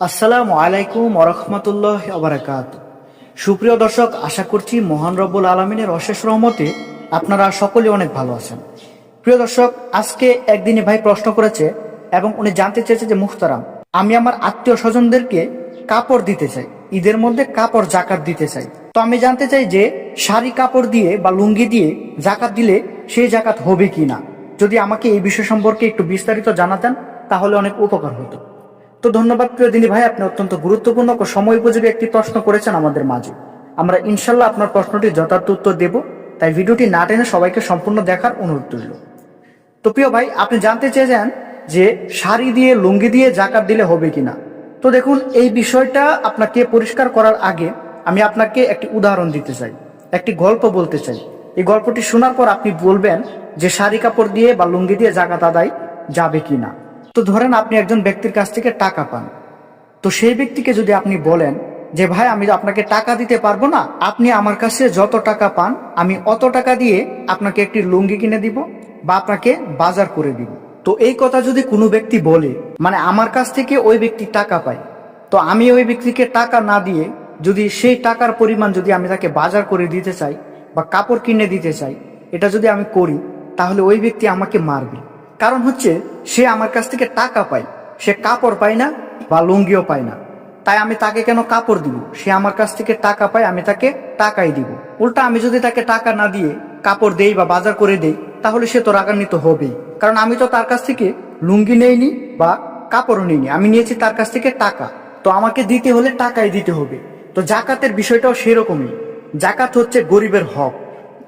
আসসালামু আলাইকুম ওরহমতুল্লাহ আবরাকাত সুপ্রিয় দর্শক, আশা করছি মহান রব্বুল আলমিনের অশেষ রহমতে আপনারা সকলে অনেক ভালো আছেন। প্রিয় দর্শক, আজকে একদিনে ভাই প্রশ্ন করেছে এবং উনি জানতে চেয়েছে যে, মুখতারাম, আমি আমার আত্মীয় স্বজনদেরকে কাপড় দিতে চাই, ঈদের মধ্যে কাপড় জাকাত দিতে চাই। তো আমি জানতে চাই যে, শাড়ি কাপড় দিয়ে বা লুঙ্গি দিয়ে জাকাত দিলে সেই জাকাত হবে কি না যদি আমাকে এই বিষয় সম্পর্কে একটু বিস্তারিত জানাতেন, তাহলে অনেক উপকার হতো। তো ধন্যবাদ প্রিয় দিনী ভাই, আপনি অত্যন্ত গুরুত্বপূর্ণ ও সময় উপযোগী একটি প্রশ্ন করেছেন আমাদের মাঝে। আমরা ইনশাল্লাহ আপনার প্রশ্নটি যথার্থ উত্তর দেব। তাই ভিডিওটি না টেনে সবাইকে সম্পূর্ণ দেখার অনুরোধ রইল। তো প্রিয় ভাই, আপনি জানতে চেয়েছেন যে শাড়ি দিয়ে, লুঙ্গি দিয়ে জাকাত দিলে হবে কিনা? তো দেখুন, এই বিষয়টা আপনাকে পরিষ্কার করার আগে আমি আপনাকে একটি উদাহরণ দিতে চাই, একটি গল্প বলতে চাই। এই গল্পটি শোনার পর আপনি বলবেন যে শাড়ি কাপড় দিয়ে বা লুঙ্গি দিয়ে জাকাত আদায় যাবে কিনা। তো ধরেন আপনি একজন ব্যক্তির কাছ থেকে টাকা পান। তো সেই ব্যক্তিকে যদি আপনি বলেন যে, ভাই, আমি আপনাকে টাকা দিতে পারব না। আপনি আমার কাছে যত টাকা পান, আমি অত টাকা দিয়ে আপনাকে একটি লুঙ্গি কিনে দিব বা আপনাকে বাজার করে দিব। তো এই কথা যদি কোনো ব্যক্তি বলে মানে আমার কাছ থেকে ওই ব্যক্তি টাকা পায়, তো আমি ওই ব্যক্তিকে টাকা না দিয়ে যদি সেই টাকার পরিমাণ যদি আমি তাকে বাজার করে দিতে চাই বা কাপড় কিনে দিতে চাই, এটা যদি আমি করি, তাহলে ওই ব্যক্তি আমাকে মারবে। কারণ হচ্ছে সে আমার কাছ থেকে টাকা পায়। সে কাপড় পায় না বা লুঙ্গিও পায় না। তাই আমি তাকে কেন কাপড় দিব? সে আমার কাছ থেকে টাকা পায়, আমি তাকে টাকাই দিব। উল্টা আমি যদি তাকে টাকা না দিয়ে কাপড় দেই বা বাজার করে দেই, তাহলে সে তো রাগান্বিত হবেই। কারণ আমি তো তার কাছ থেকে লুঙ্গি নেইনি বা কাপড়ও নিইনি। আমি নিয়েছি তার কাছ থেকে টাকা। তো আমাকে দিতে হলে টাকাই দিতে হবে। তো জাকাতের বিষয়টাও সেরকমই। জাকাত হচ্ছে গরিবের হক।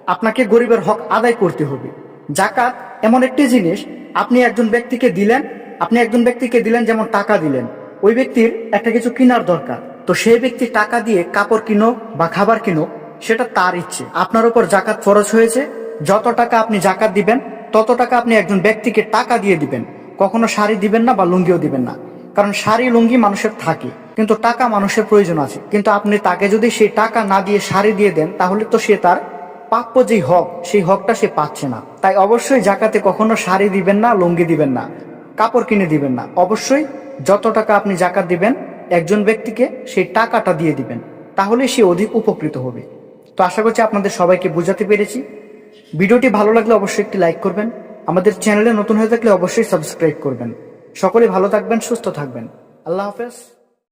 আপনাকে গরিবের হক আদায় করতে হবে। জাকাত এমন একটি জিনিস আপনি একজন ব্যক্তিকে দিলেন, আপনি একজন ব্যক্তিকে দিলেন যেমন টাকা দিলেন। ওই ব্যক্তির একটা কিছু কেনার দরকার। তো সেই ব্যক্তি টাকা দিয়ে কাপড় কিনো বা খাবার কিনো সেটা তার ইচ্ছে। আপনার উপর জাকাত ফরজ হয়েছে। যত টাকা আপনি জাকাত দিবেন, তত টাকা আপনি একজন ব্যক্তিকে টাকা দিয়ে দিবেন। কখনো শাড়ি দিবেন না বা লুঙ্গিও দিবেন না। কারণ শাড়ি, লুঙ্গি মানুষের থাকে। কিন্তু টাকা মানুষের প্রয়োজন আছে। কিন্তু আপনি তাকে যদি সেই টাকা না দিয়ে শাড়ি দিয়ে দেন, তাহলে তো সে তার প্রাপ্য যেই হক, সেই হকটা সে পাচ্ছে না। তাই অবশ্যই জাকাতে কখনো শাড়ি দিবেন না, লুঙ্গি দিবেন না, কাপড় কিনে দিবেন না। অবশ্যই যত টাকা আপনি জাকাত দিবেন একজন ব্যক্তিকে সেই টাকাটা দিয়ে দিবেন তাহলে সে অধিক উপকৃত হবে। তো আশা করছি আপনাদের সবাইকে বোঝাতে পেরেছি। ভিডিওটি ভালো লাগলে অবশ্যই একটি লাইক করবেন। আমাদের চ্যানেলে নতুন হয়ে থাকলে অবশ্যই সাবস্ক্রাইব করবেন। সকলে ভালো থাকবেন, সুস্থ থাকবেন। আল্লাহ হাফেজ।